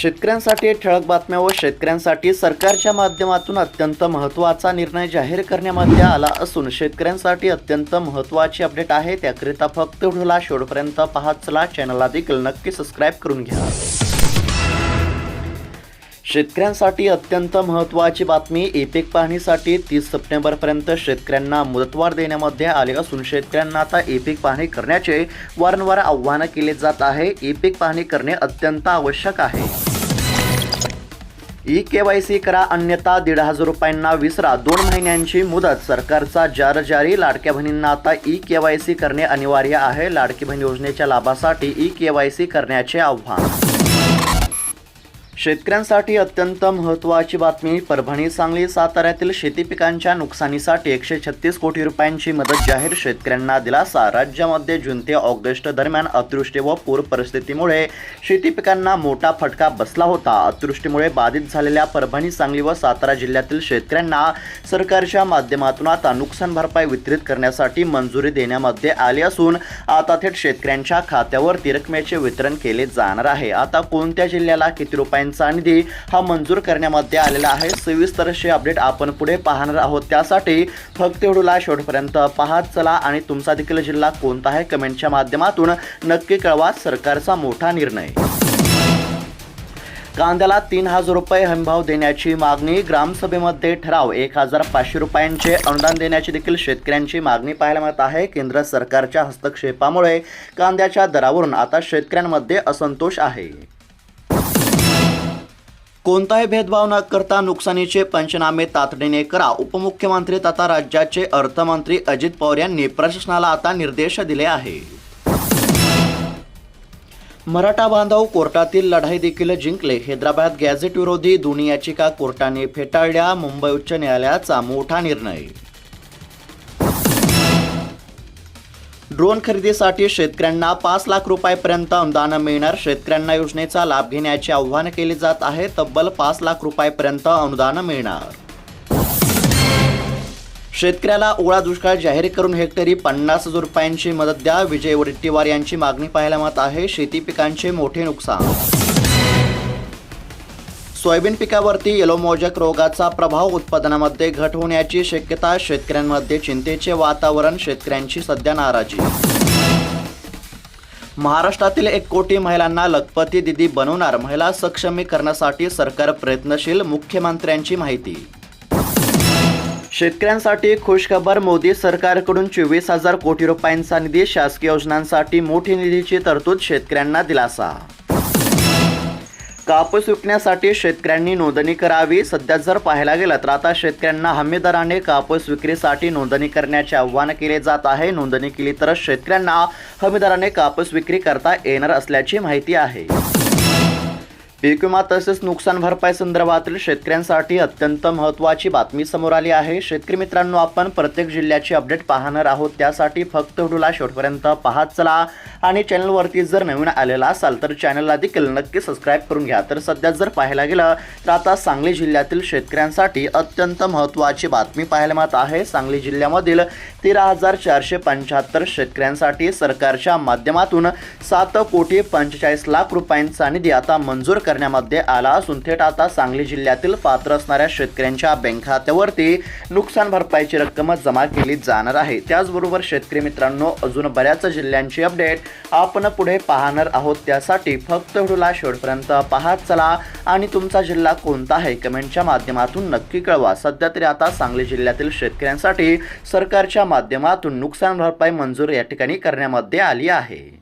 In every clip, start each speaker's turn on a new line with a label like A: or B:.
A: शेतकऱ्यांसाठी ठळक बातम्या व शेतकऱ्यांसाठी सरकारच्या माध्यमातून अत्यंत महत्त्वाचा निर्णय जाहीर करण्यामध्ये आला असून शेतकऱ्यांसाठी अत्यंत महत्त्वाची अपडेट आहे. त्याकरिता फक्त व्हिडिओला शेवटपर्यंत पाहत चला. चॅनलला देखील नक्की सबस्क्राईब करून घ्या. शेतकऱ्यांसाठी अत्यंत महत्त्वाची बातमी ई पाहणीसाठी तीस सप्टेंबरपर्यंत शेतकऱ्यांना मुदतवाढ देण्यामध्ये आले असून शेतकऱ्यांना आता ई पाहणी करण्याचे वारंवार आव्हानं केले जात आहे. ई पाहणी करणे अत्यंत आवश्यक आहे. ई के वाय सी करा अन्यथा दीड हजार रुपयांना विसरा. दोन महिन्यांची मुदत. सरकारचा जार जारी लाडक्या बहिणींना आता ई के वाय सी करणे अनिवार्य आहे. लाडकी बहीण योजनेच्या लाभासाठी ई के वाय सी करण्याचे आव्हान शेतकऱ्यांसाठी अत्यंत महत्त्वाची बातमी. परभणी सांगली साताऱ्यातील शेती पिकांच्या नुकसानीसाठी एकशे छत्तीस कोटी रुपयांची मदत जाहीर शेतकऱ्यांना दिलासा. राज्यामध्ये जून ते ऑगस्ट दरम्यान अतिवृष्टी व पूर परिस्थितीमुळे शेती पिकांना मोठा फटका बसला होता. अतिवृष्टीमुळे बाधित झालेल्या परभणी सांगली व सातारा जिल्ह्यातील शेतकऱ्यांना सरकारच्या माध्यमातून आता नुकसान भरपाई वितरित करण्यासाठी मंजुरी देण्यामध्ये आली असून आता थेट शेतकऱ्यांच्या खात्यावर रकमेचे वितरण केले जाणार आहे. आता कोणत्या जिल्ह्याला किती रुपयांचा निधी हा मंजूर करण्यामध्ये आलेला आहे. सविस्तर अपडेट आपण पुढे पाहणार आहोत. त्यासाठी फक्त व्हिडिओला शेवटपर्यंत पाहत चला आणि तुमचा देखील जिल्हा कोणता आहे? कमेंटच्या माध्यमातून नक्की कळवा. सरकारचा मोठा निर्णय. कांद्याला तीन हजार रुपये हमीभाव देण्याची मागणी. ग्रामसभेमध्ये ठराव. एक हजार पाचशे रुपयांचे अनुदान देण्याची देखील शेतकऱ्यांची मागणी पाहायला मिळत आहे. केंद्र सरकारच्या हस्तक्षेपामुळे कांद्याच्या दरावरून आता शेतकऱ्यांमध्ये असंतोष आहे. कोणताही भेदभाव न करता नुकसानीचे पंचनामे तातडीने करा. उपमुख्यमंत्री तथा राज्याचे अर्थमंत्री अजित पवार यांनी प्रशासनाला आता निर्देश दिले आहे मराठा बांधव कोर्टातील लढाई देखील जिंकले. हैदराबाद गॅझेट विरोधी दोन्ही याचिका कोर्टाने फेटाळल्या. मुंबई उच्च न्यायालयाचा मोठा निर्णय ड्रोन खरेदीसाठी शेतकऱ्यांना पाच लाख रुपयापर्यंत अनुदान मिळणार. शेतकऱ्यांना योजनेचा लाभ घेण्याचे आव्हान केले जात आहे. तब्बल पाच लाख रुपयापर्यंत अनुदान मिळणार. शेतकऱ्याला ओळा दुष्काळ जाहीर करून हेक्टरी पन्नास हजार रुपयांची मदत द्या. विजय वडेट्टीवार यांची मागणी पाहायला मत आहे. शेती पिकांचे मोठे नुकसान सोयाबीन पिकावरती येलो मोजक रोगाचा प्रभाव उत्पादनामध्ये घट होण्याची शक्यता शेतकऱ्यांमध्ये चिंतेचे वातावरण शेतकऱ्यांची सध्या नाराजी. महाराष्ट्रातील एक कोटी महिलांना लखपती दिदी बनवणार महिला सक्षमीकरणासाठी सरकार प्रयत्नशील मुख्यमंत्र्यांची माहिती. शेतकऱ्यांसाठी खुशखबर मोदी सरकारकडून चोवीस हजार कोटी रुपयांचा निधी शासकीय योजनांसाठी मोठी निधीची तरतूद शेतकऱ्यांना दिलासा. कापूस विकण्यासाठी शेतकऱ्यांनी नोंदणी करावी. सध्या जर पाहायला गेलं तर आता शेतकऱ्यांना हमीदराने कापूस विक्रीसाठी नोंदणी करण्याचे आव्हान केले जात आहे. नोंदणी केली तरच शेतकऱ्यांना हमीदराने कापूस विक्री करता येणार असल्याची माहिती आहे. पीक विमा तसेच नुकसान भरपाई संदर्भातील शेतकऱ्यांसाठी अत्यंत महत्त्वाची बातमी समोर आली आहे. शेतकरी मित्रांनो आपण प्रत्येक जिल्ह्याची अपडेट पाहणार आहोत. त्यासाठी फक्त व्हिडिओला शेवटपर्यंत पाहत चला आणि चॅनलवरती जर नवीन आलेला असाल तर चॅनलला देखील नक्की सबस्क्राईब करून घ्या. तर सध्या जर पाहायला गेलं तर आता सांगली जिल्ह्यातील शेतकऱ्यांसाठी अत्यंत महत्त्वाची बातमी पाहायला मिळत आहे. सांगली जिल्ह्यामधील तेरा हजार चारशे पंच्याहत्तर शेतकऱ्यांसाठी सरकारच्या माध्यमातून सात कोटी पंचेचाळीस लाख रुपयांचा निधी आता मंजूर करण्यामध्ये आला असून थेट आता सांगली जिल्ह्यातील पात्र असणाऱ्या शेतकऱ्यांच्या बँक खात्यावरती नुकसान भरपाईची रक्कम जमा केली जाणार आहे. त्याचबरोबर शेतकरी मित्रांनो अजून बऱ्याच जिल्ह्यांची अपडेट आपण पुढे पाहणार आहोत. त्यासाठी फक्त व्हिडिओला शेवटपर्यंत पाहत चला. आणि तुमचा जिल्हा कोणता आहे? कमेंटच्या माध्यमातून नक्की कळवा. सध्या तरी आता सांगली जिल्ह्यातील शेतकऱ्यांसाठी सरकारच्या माध्यमातून नुकसान भरपाई मंजूर या ठिकाणी करण्यामध्ये आली आहे.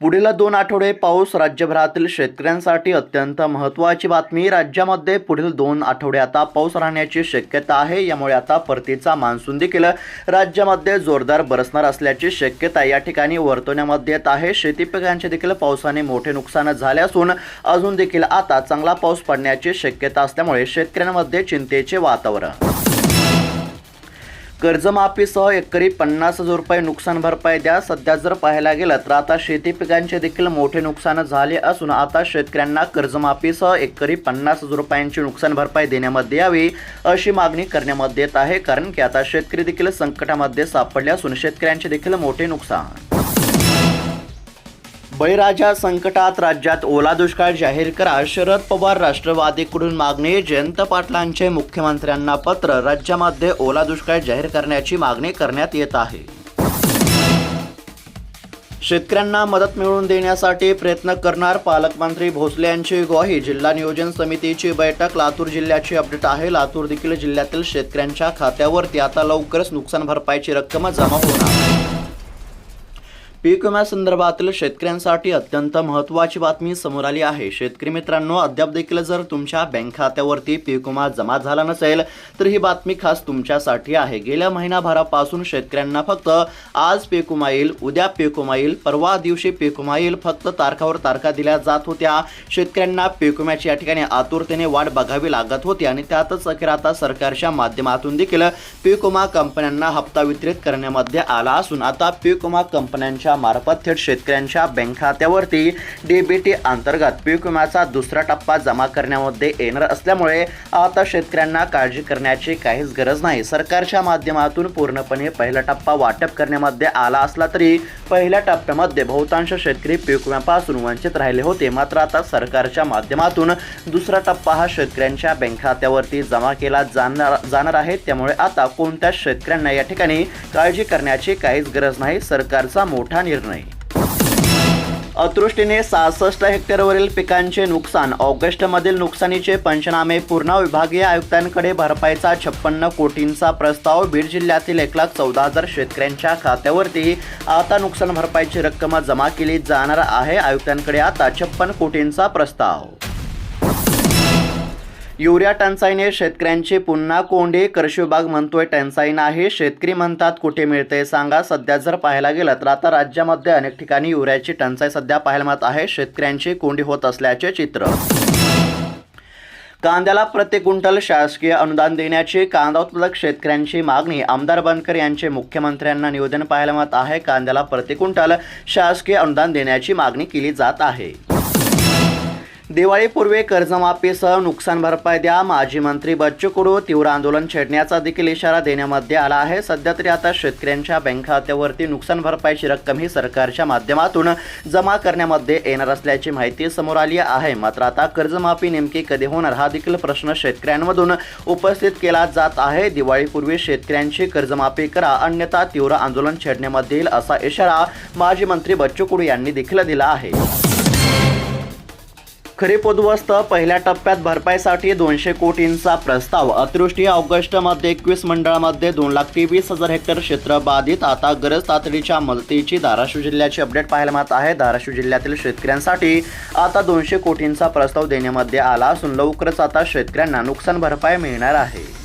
A: पुढील दोन आठवडे पाऊस राज्यभरातील शेतकऱ्यांसाठी अत्यंत महत्त्वाची बातमी. राज्यामध्ये पुढील दोन आठवडे आता पाऊस राहण्याची शक्यता आहे. यामुळे आता परतीचा मान्सून देखील राज्यामध्ये जोरदार बरसणार असल्याची शक्यता या ठिकाणी वर्तवण्यामध्ये येत आहे. शेती पिकांचे देखील पावसाने मोठे नुकसान झाले असून अजून देखील आता चांगला पाऊस पडण्याची शक्यता असल्यामुळे शेतकऱ्यांमध्ये चिंतेचे वातावरण. कर्जमाफीसह एकरी पन्नास हजार रुपये नुकसान भरपाई द्या. सध्या जर पाहायला गेलं तर आता शेती पिकांचे देखील मोठे नुकसान झाले असून आता शेतकऱ्यांना कर्जमाफीसह एकरी पन्नास हजार रुपयांची नुकसान भरपाई देण्यामध्ये यावी अशी मागणी करण्यामध्ये येत आहे. कारण की आता शेतकरी देखील संकटामध्ये सापडले असून शेतकऱ्यांचे देखील मोठे नुकसान. बळीराजा संकटात राज्यात ओला दुष्काळ जाहीर करा. शरद पवार राष्ट्रवादीकडून मागणी जयंत पाटलांचे मुख्यमंत्र्यांना पत्र राज्यामध्ये ओला दुष्काळ जाहीर करण्याची मागणी करण्यात येत आहे. शेतकऱ्यांना मदत मिळवून देण्यासाठी प्रयत्न करणार पालकमंत्री भोसले यांची ग्वाही. जिल्हा नियोजन समितीची बैठक लातूर जिल्ह्याची अपडेट आहे. लातूर देखील जिल्ह्यातील शेतकऱ्यांच्या खात्यावरती आता लवकरच नुकसान भरपाईची रक्कम जमा होणार. पीक विम्यासंदर्भातील शेतकऱ्यांसाठी अत्यंत महत्त्वाची बातमी समोर आली आहे. शेतकरी मित्रांनो अद्याप देखील जर तुमच्या बँक खात्यावरती पीक विमा जमा झाला नसेल तर ही बातमी खास तुमच्यासाठी आहे. गेल्या महिनाभरापासून शेतकऱ्यांना फक्त आज पीक विमा येईल उद्या पीक विमा येईल परवा दिवशी पीक विमा येईल फक्त तारखावर तारखा दिल्या जात होत्या. शेतकऱ्यांना पीक विम्याची या ठिकाणी आतुरतेने वाट बघावी लागत होती आणि त्यातच अखेर आता सरकारच्या माध्यमातून देखील पीक विमा कंपन्यांना हप्ता वितरित करण्यामध्ये आला असून आता पीक विमा कंपन्यांच्या मार्फत थेट शेतकऱ्यांच्या बँक खात्यावरती डीबीटी अंतर्गत पीक विम्याचा दुसरा टप्पा जमा करण्यामध्ये येणार असल्यामुळे आता शेतकऱ्यांना काळजी करण्याची काहीच गरज नाही. सरकारच्या माध्यमातून पूर्णपणे पहिला टप्पा वाटप करण्यामध्ये आला असला तरी पहिल्या टप्प्यामध्ये बहुतांश शेतकरी पीक विम्यापासून वंचित राहिले होते. मात्र आता सरकारच्या माध्यमातून दुसरा टप्पा हा शेतकऱ्यांच्या बँक खात्यावरती जमा केला जाणार जाणार आहे. त्यामुळे आता कोणत्याच शेतकऱ्यांना या ठिकाणी काळजी करण्याची काहीच गरज नाही. सरकारचा मोठा निर्णय अतृष्टीने सहासष्ट हेक्टरवरील पिकांचे नुकसान ऑगस्टमधील नुकसानीचे पंचनामे पूर्ण विभागीय आयुक्तांकडे भरपाईचा छप्पन्न कोटींचा प्रस्ताव बीड जिल्ह्यातील एक लाख चौदा हजार शेतकऱ्यांच्या खात्यावरती आता नुकसान भरपाईची रक्कम जमा केली जाणार आहे आयुक्तांकडे आता छप्पन कोटींचा प्रस्ताव. युरिया टंचाईने शेतकऱ्यांची पुन्हा कोंडी कृषी विभाग म्हणतोय टंचाई नाही. शेतकरी म्हणतात कुठे मिळते सांगा. सध्या जर पाहायला गेलं तर आता राज्यामध्ये अनेक ठिकाणी युरियाची टंचाई सध्या पाहायला मिळत आहे. शेतकऱ्यांची कोंडी होत असल्याचे चित्र. कांद्याला प्रति क्विंटल शासकीय अनुदान देण्याची कांदा उत्पादक शेतकऱ्यांची मागणी. आमदार बनकर यांचे मुख्यमंत्र्यांना निवेदन पाहायला मिळत आहे. कांद्याला प्रति क्विंटल शासकीय अनुदान देण्याची मागणी केली जात आहे. दिवाळीपूर्वी कर्जमाफीसह नुकसान भरपाई द्या. माजी मंत्री बच्चू कडू तीव्र आंदोलन छेडण्याचा देखील इशारा देण्यामध्ये आला आहे. सध्या तरी आता शेतकऱ्यांच्या बँक खात्यावरती नुकसान भरपाईची रक्कम ही सरकारच्या माध्यमातून जमा करण्यामध्ये येणार असल्याची माहिती समोर आली आहे. मात्र आता कर्जमाफी नेमकी कधी होणार हा देखील प्रश्न शेतकऱ्यांमधून उपस्थित केला जात आहे. दिवाळीपूर्वी शेतकऱ्यांची कर्जमाफी करा अन्यथा तीव्र आंदोलन छेडण्यामध्ये येईल असा इशारा माजी मंत्री बच्चू कडू यांनी देखील दिला आहे. खरीप उद्ध्वस्त पहिल्या टप्प्यात भरपाईसाठी दोनशे कोटींचा प्रस्ताव. अतिवृष्टी ऑगस्टमध्ये एकवीस मंडळामध्ये दोन लाख तेवीस हजार हेक्टर क्षेत्र बाधित. आता गरज तातडीच्या मदतीची धाराशिव जिल्ह्याची अपडेट पाहायला मिळत आहे. धाराशिव जिल्ह्यातील शेतकऱ्यांसाठी आता दोनशे कोटींचा प्रस्ताव देण्यामध्ये आला असून लवकरच आता शेतकऱ्यांना नुकसान भरपाई मिळणार आहे.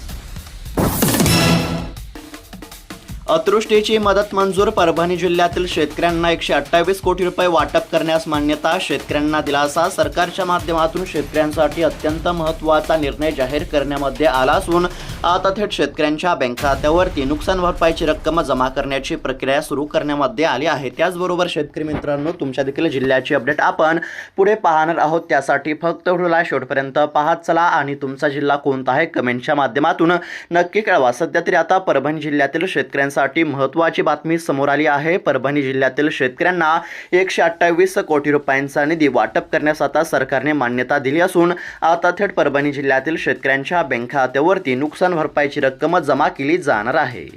A: अतृष्टीची मदत मंजूर परभणी जिल्ह्यातील शेतकऱ्यांना एकशे अठ्ठावीस कोटी रुपये वाटप करण्यास मान्यता शेतकऱ्यांना दिलासा सरकारच्या माध्यमातून शेतकऱ्यांसाठी अत्यंत महत्त्वाचा निर्णय जाहीर करण्यामध्ये आला असून आता थेट शेतकऱ्यांच्या बँक खात्यावरती नुकसान भरपाईची रक्कम जमा करण्याची प्रक्रिया सुरू करण्यामध्ये आली आहे. त्याचबरोबर शेतकरी मित्रांनो तुमच्या देखील जिल्ह्याची अपडेट आपण पुढे पाहणार आहोत. त्यासाठी फक्त व्हिडिओला शेवटपर्यंत पाहत चला आणि तुमचा जिल्हा कोणता आहे? कमेंटच्या माध्यमातून नक्की कळवा. सध्या तरी आता परभणी जिल्ह्यातील शेतकऱ्यांसाठी महत्त्वाची बातमी समोर आली आहे. परभणी जिल्ह्यातील शेतकऱ्यांना एकशे अठ्ठावीस कोटी रुपयांचा निधी वाटप करण्यास आता सरकारने मान्यता दिली असून आता थेट परभणी जिल्ह्यातील शेतकऱ्यांच्या बँक खात्यावरती नुकसान भरपाईची रक्कम जमा केली जाणार आहे.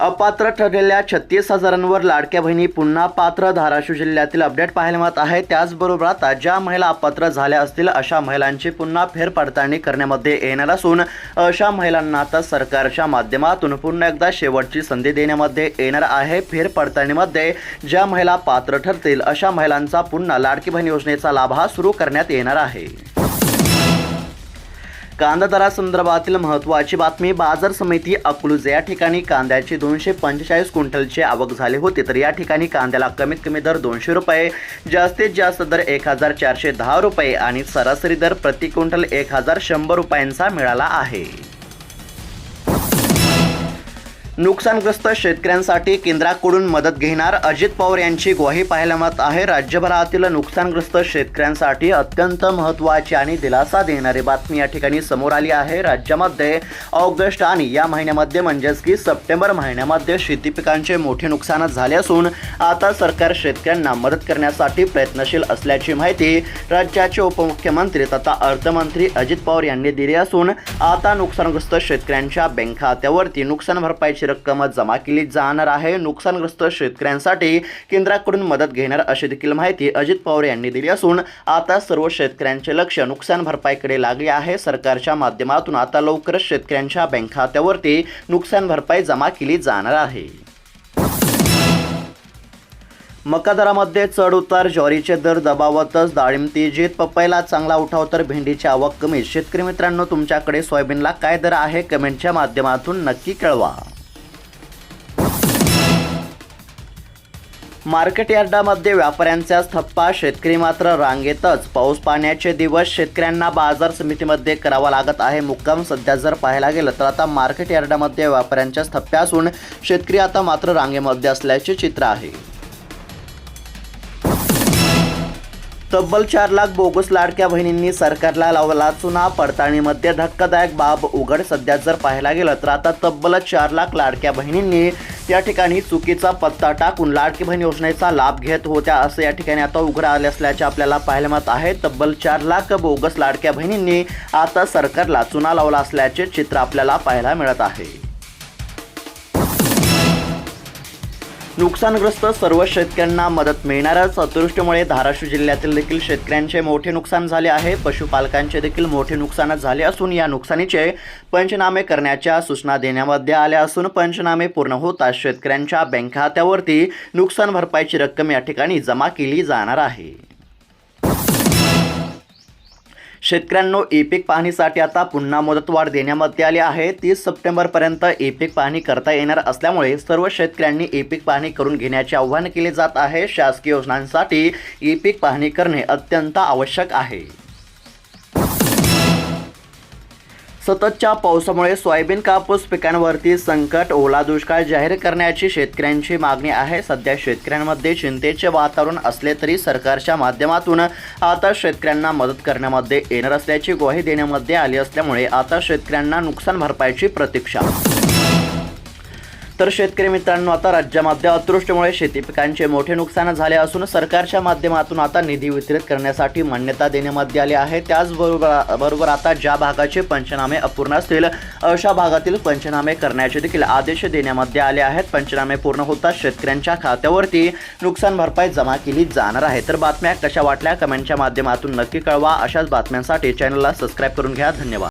A: अपात्र ठरलेल्या छत्तीस हजारांवर लाडक्या बहिणी पुन्हा पात्र धाराशिव जिल्ह्यातील अपडेट पाहायला मिळत आहे. त्याचबरोबर आता ज्या महिला अपात्र झाल्या असतील अशा महिलांची पुन्हा फेरपडताळणी करण्यामध्ये येणार असून अशा महिलांना आता सरकारच्या माध्यमातून पुन्हा एकदा शेवटची संधी देण्यामध्ये येणार आहे. फेरपडताळणीमध्ये ज्या महिला पात्र ठरतील अशा महिलांचा पुन्हा लाडकी बहीण योजनेचा लाभ हा सुरू करण्यात येणार आहे. कांदा दरासंदर्भातील महत्त्वाची बातमी बाजार समिती अकलूज या ठिकाणी कांद्याची दोनशे पंचेचाळीस क्विंटलची आवक झाली होती तर या ठिकाणी कांद्याला कमीत कमी दर दोनशे रुपये जास्तीत जास्त दर एक हजार चारशे दहा रुपये आणि सरासरी दर प्रति क्विंटल एक हजार शंभर रुपयांचा मिळाला आहे. नुकसानग्रस्त शेतकऱ्यांसाठी केंद्राकडून मदत घेणार अजित पवार यांची ग्वाही पाहायला मिळत आहे. राज्यभरातील नुकसानग्रस्त शेतकऱ्यांसाठी अत्यंत महत्त्वाची आणि दिलासा देणारी बातमी या ठिकाणी समोर आली आहे. राज्यामध्ये ऑगस्ट आणि या महिन्यामध्ये म्हणजेच की सप्टेंबर महिन्यामध्ये शेती पिकांचे मोठे नुकसान झाले असून आता सरकार शेतकऱ्यांना मदत करण्यासाठी प्रयत्नशील असल्याची माहिती राज्याचे उपमुख्यमंत्री तथा अर्थमंत्री अजित पवार यांनी दिली असून आता नुकसानग्रस्त शेतकऱ्यांच्या बँक खात्यावरती नुकसान भरपाईची रक्कम जमा केली जाणार आहे. नुकसानग्रस्त शेतकऱ्यांसाठी केंद्राकडून मदत घेणार अशी देखील माहिती अजित पवार यांनी दिली असून आता सर्व शेतकऱ्यांचे लक्ष नुकसान भरपाईकडे लागले आहे. सरकारच्या माध्यमातून आता लवकरच शेतकऱ्यांच्या बँक खात्यावरती नुकसान भरपाई जमा केली जाणार आहे. मका दरामध्ये चढ उतार ज्वारीचे दर दबावतच डाळिंब तेजीत. पपईला चांगला उठाव तर भेंडीची आवक कमी. शेतकरी मित्रांनो तुमच्याकडे सोयाबीनला काय दर आहे? कमेंटच्या माध्यमातून नक्की कळवा. मार्केट यार्डामध्ये व्यापाऱ्यांचा थप्पा शेतकरी मात्र रांगेतच. पाऊस पाण्याचे दिवस शेतकऱ्यांना बाजार समितीमध्ये करावा लागत आहे मुक्काम. सध्या जर पाहायला गेलं तर आता मार्केट यार्डामध्ये व्यापाऱ्यांच्याच थप्प्या असून शेतकरी आता मात्र रांगेमध्ये असल्याचे चित्र आहे. तब्बल चार लाख बोगस लाडक्या बहिणींनी सरकारला लावला चुना पडताळणीमध्ये धक्कादायक बाब उघड सध्या जर पाहायला गेलं तर आता तब्बल चार लाख लाडक्या बहिणींनी या ठिकाणी चुकीचा पत्ता टाकून लाडकी बहीण योजनेचा लाभ घेत होत्या असं या ठिकाणी आता उघड आले असल्याचे आपल्याला पाहायला मिळत आहे. तब्बल चार लाख बोगस लाडक्या बहिणींनी आता सरकारला चुना लावला असल्याचे चित्र आपल्याला पाहायला मिळत आहे. नुकसानग्रस्त सर्व शेतकऱ्यांना मदत मिळणारच. अतिवृष्टीमुळे धाराशिव जिल्ह्यातील देखील शेतकऱ्यांचे मोठे नुकसान झाले आहे. पशुपालकांचे देखील मोठे नुकसान झाले असून या नुकसानीचे पंचनामे करण्याच्या सूचना देण्यामध्ये आल्या असून पंचनामे पूर्ण होताच शेतकऱ्यांच्या बँक खात्यावरती नुकसान भरपाईची रक्कम या ठिकाणी जमा केली जाणार आहे. शेतकऱ्यांनो ई पीक पाहणीसाठी आता पुन्हा मुदतवाढ देण्यामध्ये आली आहे. तीस सप्टेंबरपर्यंत ई पीक पाहणी करता येणार असल्यामुळे सर्व शेतकऱ्यांनी ई पीक पाहणी करून घेण्याचे आवाहन केले जात आहे. शासकीय योजनांसाठी ई पीक पाहणी करणे अत्यंत आवश्यक आहे. सततच्या पावसामुळे सोयाबीन कापूस पिकांवरती संकट ओला दुष्काळ जाहीर करण्याची शेतकऱ्यांची मागणी आहे. सध्या शेतकऱ्यांमध्ये चिंतेचे वातावरण असले तरी सरकारच्या माध्यमातून आता शेतकऱ्यांना मदत करण्यामध्ये येणार असल्याची ग्वाही देण्यामध्ये आली असल्यामुळे आता शेतकऱ्यांना नुकसान भरपाईची प्रतीक्षा तर शेतकरी मित्रांनो आता राज्यामध्ये अतृष्टीमुळे शेती पिकांचे मोठे नुकसान झाले असून सरकारच्या माध्यमातून आता निधी वितरित करण्यासाठी मान्यता देण्यामध्ये आली आहे. त्याचबरोबर बरोबर आता ज्या भागाचे पंचनामे अपूर्ण असतील अशा भागातील पंचनामे करण्याचे देखील आदेश देण्यामध्ये आले आहेत. पंचनामे पूर्ण होताच शेतकऱ्यांच्या खात्यावरती नुकसान भरपाई जमा केली जाणार आहे. तर बातम्या कशा वाटल्या? कमेंटच्या माध्यमातून नक्की कळवा. अशाच बातम्यांसाठी चॅनलला सबस्क्राईब करून घ्या. धन्यवाद.